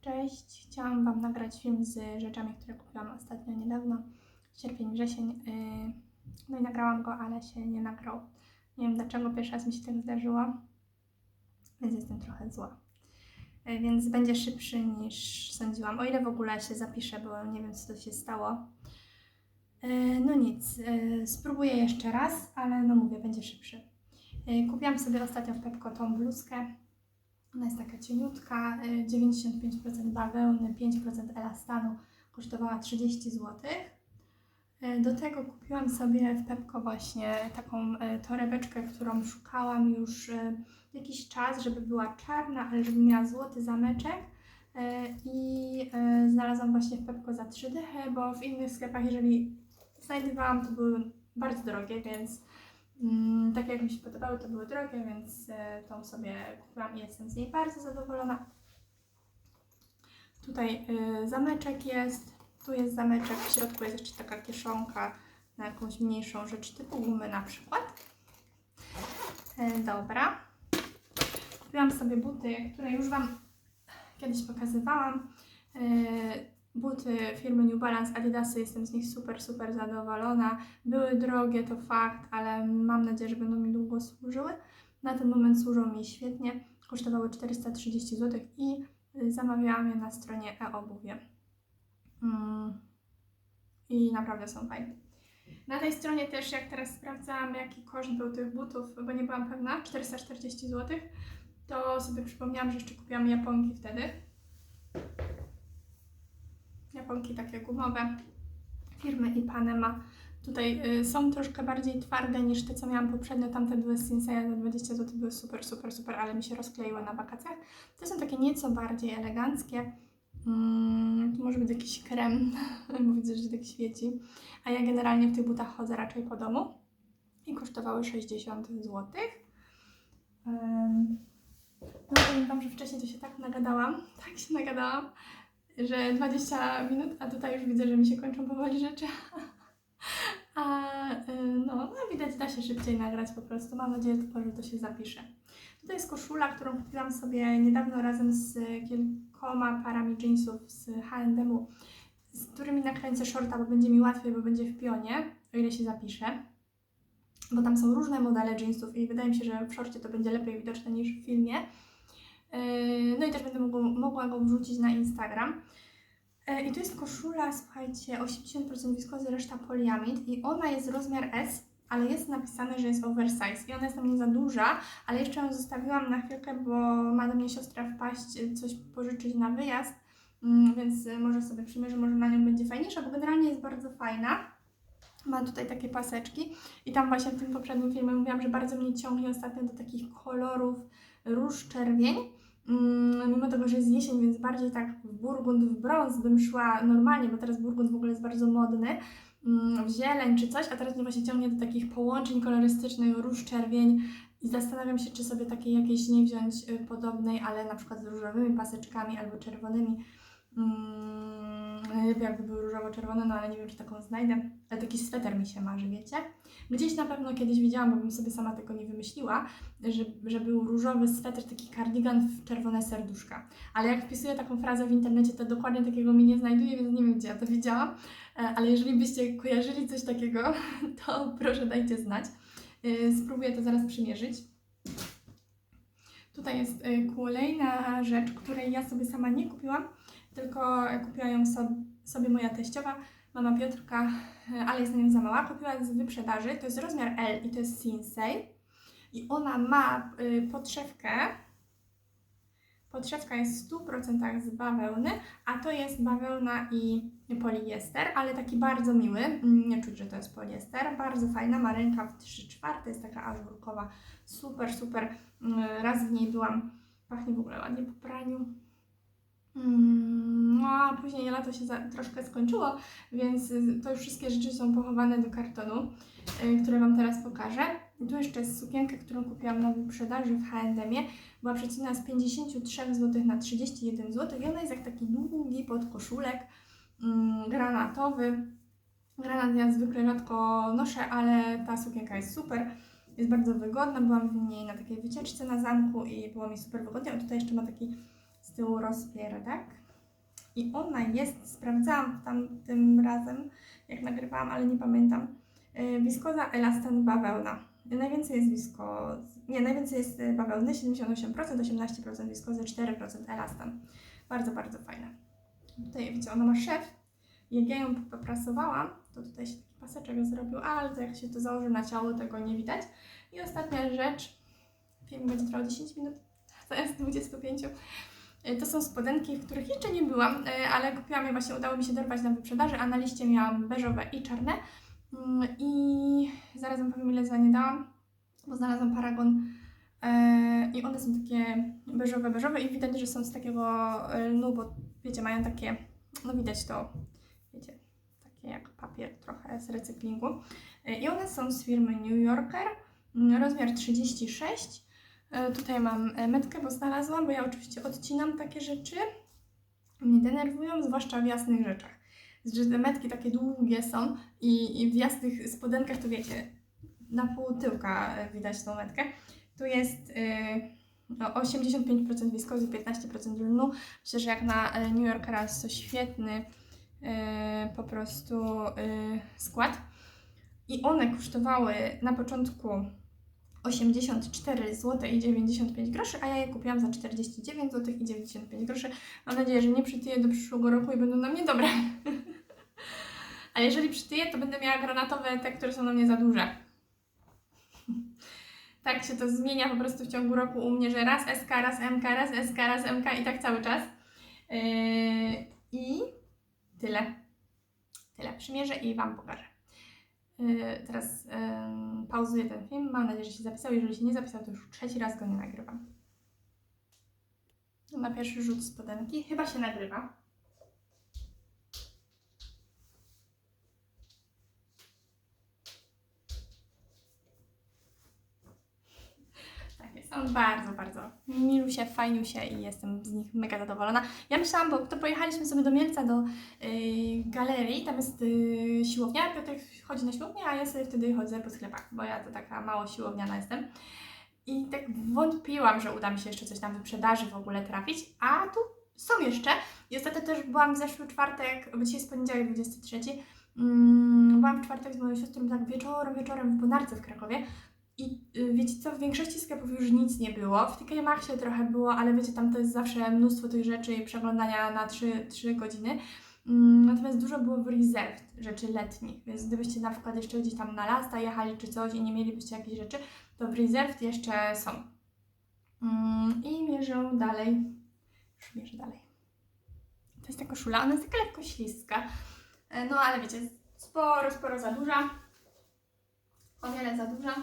Cześć, chciałam Wam nagrać film z rzeczami, które kupiłam ostatnio niedawno, sierpień, wrzesień. Yy, No i nagrałam go, ale się nie nagrał. Nie wiem dlaczego, pierwszy raz mi się tak zdarzyło, więc jestem trochę zła. Yy, Więc będzie szybszy niż sądziłam, o ile w ogóle się zapiszę, bo nie wiem co to się stało. Yy, No nic, spróbuję jeszcze raz, ale no mówię, będzie szybszy. Kupiłam sobie ostatnio w Pepko tą bluzkę. Ona jest taka cieniutka, y, 95% bawełny, 5% elastanu, kosztowała 30 zł. Y, Do tego kupiłam sobie w Pepko właśnie taką y, torebeczkę, którą szukałam już y, jakiś czas, żeby była czarna, ale żeby miała złoty zameczek. Y, I y, znalazłam właśnie w Pepko za 3 dychy, bo w innych sklepach, jeżeli znajdowałam, to były bardzo drogie, więc Mm, tak jak mi się podobały, to były drogie, więc e, tą sobie kupiłam i jestem z niej bardzo zadowolona. Tutaj e, zameczek jest, tu jest zameczek, w środku jest jeszcze taka kieszonka na jakąś mniejszą rzecz typu gumy na przykład. E, dobra. Kupiłam sobie buty, które już Wam kiedyś pokazywałam. Buty firmy New Balance Adidasy, jestem z nich super, super zadowolona. Były drogie, to fakt, ale mam nadzieję, że będą mi długo służyły. Na ten moment służą mi świetnie. Kosztowały 430 zł i y, zamawiałam je na stronie e-obuwie. Mm. I naprawdę są fajne. Na tej stronie też, jak teraz sprawdzałam, jaki koszt był tych butów, bo nie byłam pewna, 440 zł, to sobie przypomniałam, że jeszcze kupiłam japonki wtedy. Japonki takie gumowe firmy Ipanema. Tutaj y, są troszkę bardziej twarde niż te, co miałam poprzednio. Tamte były z Sinseya za 20 zł, były super, super, super, ale mi się rozkleiły na wakacjach. Te są takie nieco bardziej eleganckie. Mm, tu może być jakiś krem, bo widzę, że tak świeci. A ja generalnie w tych butach chodzę raczej po domu i kosztowały 60 zł. Um, no powiem Wam, że wcześniej to się tak nagadałam, tak się nagadałam, że 20 minut, a tutaj już widzę, że mi się kończą powoli rzeczy. A y, no, no widać, da się szybciej nagrać po prostu. Mam nadzieję tylko, że to się zapisze. Tutaj jest koszula, którą kupiłam sobie niedawno razem z kilkoma parami jeansów z H&M-u, z którymi nakręcę shorta, bo będzie mi łatwiej, bo będzie w pionie, o ile się zapisze. Bo tam są różne modele jeansów i wydaje mi się, że w shorcie to będzie lepiej widoczne niż w filmie. Yy, No i też będę mogła, mogła go wrzucić na Instagram. Yy, I to jest koszula, słuchajcie, 80% wiskozy, reszta poliamid i ona jest rozmiar S, ale jest napisane, że jest oversize i ona jest na mnie za duża, ale jeszcze ją zostawiłam na chwilkę, bo ma do mnie siostra wpaść, yy, coś pożyczyć na wyjazd, Mm, więc yy, może sobie przymierzę, może na nią będzie fajniejsza, bo generalnie jest bardzo fajna. Ma tutaj takie paseczki i tam właśnie w tym poprzednim filmie mówiłam, że bardzo mnie ciągnie ostatnio do takich kolorów róż czerwień. Mm, mimo tego, że jest jesień, więc bardziej tak w burgund, w brąz bym szła normalnie, bo teraz burgund w ogóle jest bardzo modny, mm, w zieleń czy coś, a teraz mnie właśnie ciągnie do takich połączeń kolorystycznych, róż czerwień i zastanawiam się, czy sobie takiej jakiejś nie wziąć y, podobnej, ale na przykład z różowymi paseczkami albo czerwonymi. Mm, jakby były różowo-czerwone, no ale nie wiem, czy taką znajdę. Ale taki sweter mi się marzy, wiecie? Gdzieś na pewno kiedyś widziałam, bo bym sobie sama tego nie wymyśliła, że, że był różowy sweter, taki kardigan w czerwone serduszka. Ale jak wpisuję taką frazę w internecie, to dokładnie takiego mi nie znajduję, więc nie wiem, gdzie ja to widziałam. E, Ale jeżeli byście kojarzyli coś takiego, to proszę dajcie znać. E, Spróbuję to zaraz przymierzyć. Tutaj jest e, kolejna rzecz, której ja sobie sama nie kupiłam, tylko kupiła ją so, sobie moja teściowa, mama Piotrka, e, ale jest na nią za mała. Kupiła z wyprzedaży, to jest rozmiar L i to jest Sinsei. I ona ma y, podszewkę. Podszewka jest w 100% z bawełny, a to jest bawełna i poliester, ale taki bardzo miły. Mm, Nie czuć, że to jest poliester. Bardzo fajna, ma rękaw 3 czwarte, jest taka ażurkowa. Super, super. Mm, Raz w niej byłam. Pachnie w ogóle ładnie po praniu. Mm, No a później lato się za, troszkę skończyło, więc y, to już wszystkie rzeczy są pochowane do kartonu, y, które Wam teraz pokażę. Tu jeszcze jest sukienka, którą kupiłam na wyprzedaży w H&M-ie. Była przecena z 53 zł na 31 zł i ona jest jak taki długi podkoszulek mm, granatowy. Granat ja zwykle rzadko noszę, ale ta sukienka jest super. Jest bardzo wygodna. Byłam w niej na takiej wycieczce na zamku i było mi super wygodnie. A tutaj jeszcze ma taki z tyłu rozpierdek. I ona jest, sprawdzałam tam tym razem, jak nagrywałam, ale nie pamiętam. Yy, wiskoza elastan bawełna. Najwięcej jest wiskoz... Nie, najwięcej jest y, bawełny, 78%, 18% wiskozy, 4% elastan. Bardzo, bardzo fajne. Tutaj widzicie, ona ma szef. Jak ja ją poprasowałam, to tutaj się taki paseczek zrobił, ale to jak się to założy na ciało, tego nie widać. I ostatnia rzecz, film będzie trwał 10 minut, zamiast 25. Y, To są spodenki, w których jeszcze nie byłam, y, ale kupiłam je właśnie, udało mi się dorwać na wyprzedaży, a na liście miałam beżowe i czarne. Mm, I zaraz wam powiem ile za nie dałam, bo znalazłam paragon y, i one są takie beżowe, beżowe i widać, że są z takiego lnu, bo wiecie, mają takie, no widać to, wiecie, takie jak papier trochę z recyklingu. I one są z firmy New Yorker, mm, rozmiar 36. Y, Tutaj mam e, metkę, bo znalazłam, bo ja oczywiście odcinam takie rzeczy. Mnie denerwują, zwłaszcza w jasnych rzeczach. Że te metki takie długie są i, i w jasnych spodenkach to wiecie, na pół tyłka e, widać tą metkę. Tu jest y, no, 85% wiskozy, 15% lnu. Myślę, że jak na e, New Yorkera jest to świetny po prostu skład. I one kosztowały na początku 84 zł i 95 groszy, a ja je kupiłam za 49 zł i 95 groszy. Mam nadzieję, że nie przytyję do przyszłego roku i będą na mnie dobre. Ale jeżeli przytyję, to będę miała granatowe, te, które są na mnie za duże. Tak się to zmienia po prostu w ciągu roku u mnie, że raz SK, raz MK, raz SK, raz MK i tak cały czas. Yy, I tyle. Tyle. Przymierzę i Wam pokażę. Yy, teraz pauzuję ten film. Mam nadzieję, że się zapisał. Jeżeli się nie zapisał, to już trzeci raz go nie nagrywam. Na pierwszy rzut spodenki chyba się nagrywa. Takie są bardzo, bardzo milusie, fajniusie i jestem z nich mega zadowolona. Ja myślałam, bo to pojechaliśmy sobie do Mielca, do y, galerii, tam jest y, siłownia, Piotr chodzi na siłownię, a ja sobie wtedy chodzę po sklepach, bo ja to taka mało siłowniana jestem. I tak wątpiłam, że uda mi się jeszcze coś tam wyprzedaży w ogóle trafić, a tu są jeszcze. I ostatnio też byłam w zeszły czwartek, bo dzisiaj jest poniedziałek 23, mm, byłam w czwartek z moją siostrą tak wieczorem, wieczorem w Bonarce w Krakowie. I y, wiecie co, w większości sklepów już nic nie było. W TK Maxie trochę było, ale wiecie, tam to jest zawsze mnóstwo tych rzeczy i przeglądania na 3, 3 godziny. Mm, Natomiast dużo było w Reserved rzeczy letnich, więc gdybyście na przykład jeszcze gdzieś tam na lasta jechali czy coś i nie mielibyście jakichś rzeczy, to w Reserved jeszcze są. Mm, I mierzę dalej. Już mierzę dalej. To jest ta koszula, ona jest taka lekko śliska. E, No ale wiecie, sporo, sporo za duża. O wiele za duża.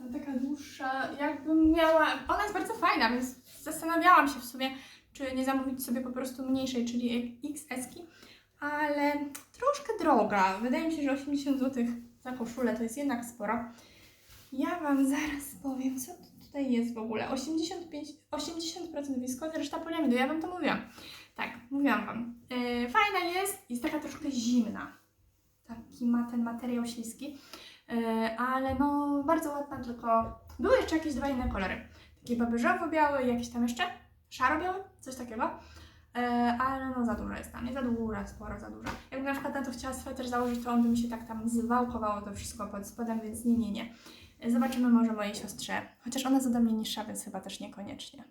No, Taka dłuższa, jakbym miała. Ona jest bardzo fajna, więc zastanawiałam się w sumie, czy nie zamówić sobie po prostu mniejszej, czyli XS-ki, ale troszkę droga. Wydaje mi się, że 80 zł za koszulę to jest jednak sporo. Ja Wam zaraz powiem, co tu tutaj jest w ogóle. 85, 80% wiskozy, reszta poliamidu. Ja Wam to mówiłam. Tak, mówiłam Wam. Yy, fajna jest, jest taka troszkę zimna. Taki ma ten materiał śliski. Yy, ale no bardzo ładna, tylko były jeszcze jakieś dwa inne kolory. Taki beżowo-biały i jakiś tam jeszcze szaro-biały, coś takiego. Yy, ale no za duża jest tam, nie za duża, sporo za duża. Jakbym na przykład na to chciała sweter założyć, to on by mi się tak tam zwałkowało to wszystko pod spodem, więc nie, nie, nie. Zobaczymy może mojej siostrze, chociaż ona jest ode mnie niższa, więc chyba też niekoniecznie.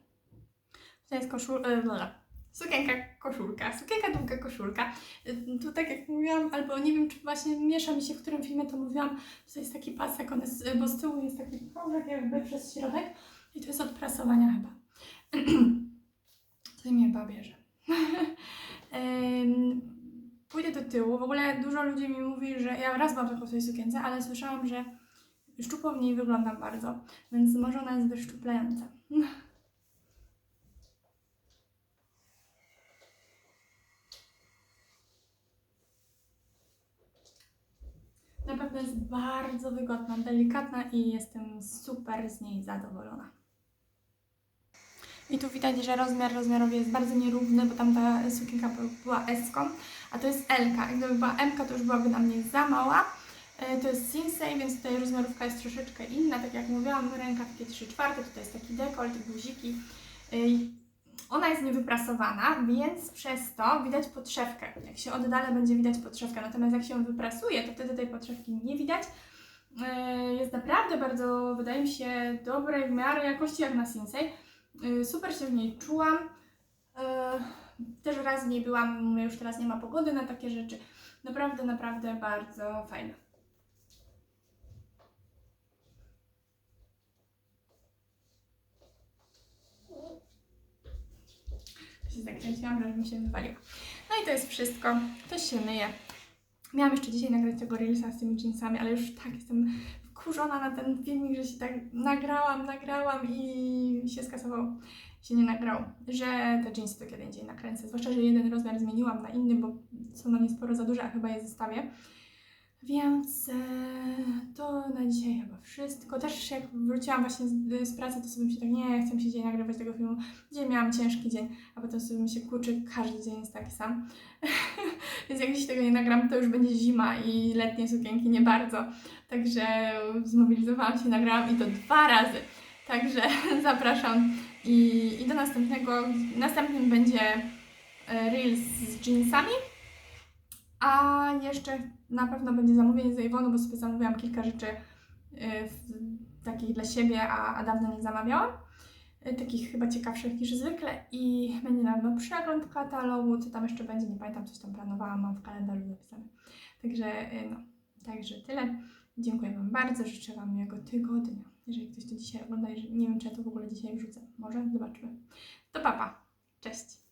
Tutaj jest koszul... Yy, Sukienka, koszulka, sukienka, długa koszulka. Y, Tu tak jak mówiłam, albo nie wiem, czy właśnie miesza mi się, w którym filmie to mówiłam, to jest taki pasek, on jest, bo z tyłu jest taki krążek jakby przez środek i to jest od prasowania chyba. To mnie chyba bierze. Pójdę do tyłu, w ogóle dużo ludzi mi mówi, że ja raz byłam tylko w tej sukience, ale słyszałam, że szczupło w niej wyglądam bardzo, więc może ona jest wyszczuplająca. Na pewno jest bardzo wygodna, delikatna i jestem super z niej zadowolona. I tu widać, że rozmiar rozmiarowy jest bardzo nierówny, bo tam ta sukienka była S-ką, a to jest L-ka. Jak gdyby była M-ka, to już byłaby na mnie za mała. E, To jest Sinsei, więc tutaj rozmiarówka jest troszeczkę inna. Tak jak mówiłam, ręka takie 3 czwarte, tutaj jest taki dekolt, guziki. E, Ona jest niewyprasowana, więc przez to widać podszewkę. Jak się oddala, będzie widać podszewkę. Natomiast jak się ją wyprasuje, to wtedy tej podszewki nie widać. Yy, Jest naprawdę bardzo, wydaje mi się, dobrej w miarę jakości jak na Sinsei. Yy, Super się w niej czułam. Yy, Też raz w niej byłam, już teraz nie ma pogody na takie rzeczy. Naprawdę, naprawdę bardzo fajna. Się zakręciłam, że mi się wywaliło. No i to jest wszystko. To się myje. Miałam jeszcze dzisiaj nagrać tego reelsa z tymi jeansami, ale już tak jestem wkurzona na ten filmik, że się tak nagrałam, nagrałam i się skasował. Się nie nagrał, że te jeansy to kiedy indziej nakręcę. Zwłaszcza, że jeden rozmiar zmieniłam na inny, bo są na nie sporo za duże, a chyba je zostawię. Więc e, to na dzisiaj chyba wszystko. Też jak wróciłam właśnie z, z pracy, to sobie myślę tak, nie, chcę się dzisiaj nagrywać tego filmu. Dzisiaj miałam ciężki dzień, a potem sobie myślę, kurczę, każdy dzień jest taki sam. Więc jak dziś tego nie nagram, to już będzie zima i letnie sukienki nie bardzo. Także zmobilizowałam się, nagrałam i to dwa razy. Także zapraszam i, i do następnego. Następnym będzie e, Reels z jeansami. A jeszcze na pewno będzie zamówienie z Avonu, bo sobie zamówiłam kilka rzeczy y, takich dla siebie, a, a dawno nie zamawiałam. Y, Takich chyba ciekawszych niż zwykle i będzie na pewno przegląd katalogu, co tam jeszcze będzie, nie pamiętam, coś tam planowałam, mam w kalendarzu zapisane. Także y, no, także tyle. Dziękuję Wam bardzo, życzę Wam miłego tygodnia. Jeżeli ktoś to dzisiaj ogląda, jeżeli, nie wiem, czy ja to w ogóle dzisiaj wrzucę. Może? Zobaczymy. To papa. Cześć.